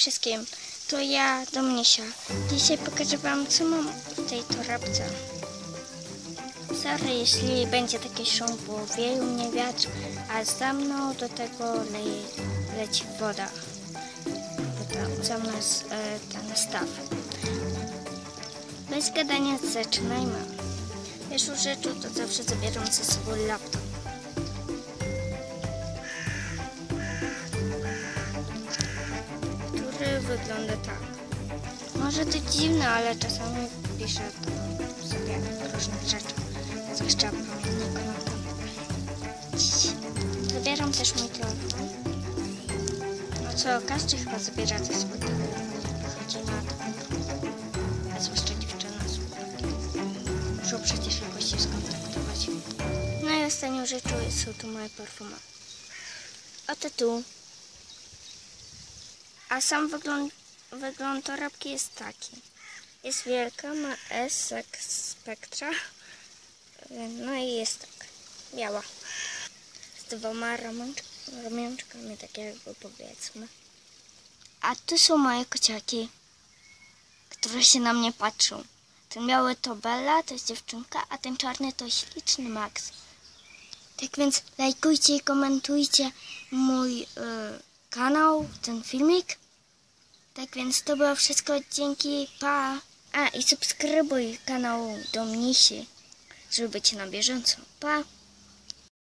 wszystkim, to ja, Domnisia. Dzisiaj pokażę Wam, co mam w tej torebce. Sorry, jeśli będzie taki szum, bo wieje mnie wiatr, a za mną do tego leje, leci woda. Tam za mną jest e, ten staw. Bez gadania zaczynajmy. Pierwszą rzeczą to zawsze zabieram ze sobą laptop. Wygląda tak. Może to dziwne, ale czasami piszę to sobie różne rzeczy, zwłaszcza pamiętnika tam. Zabieram też mój telefon. No co, każdy chyba zabiera ze swój telefon, chodzi na to. A zwłaszcza dziewczyny z Muszą przecież jakoś się skontaktować. No i ostatnią rzeczą są tu moje perfumy. Oto tu. A sam wygląd, wygląd torebki jest taki. Jest wielka, ma S spektra. No i jest tak. Biała. Z dwoma ramionczk, ramionczkami, tak jakby powiedzmy. A tu są moje kociaki, które się na mnie patrzą. Ten biały to Bella, to jest dziewczynka, a ten czarny to śliczny Max. Tak więc lajkujcie i komentujcie mój y, kanał, ten filmik. Tak więc to było wszystko. Dzięki, pa. A i subskrybuj kanał Domnisi, żeby być na bieżąco. Pa.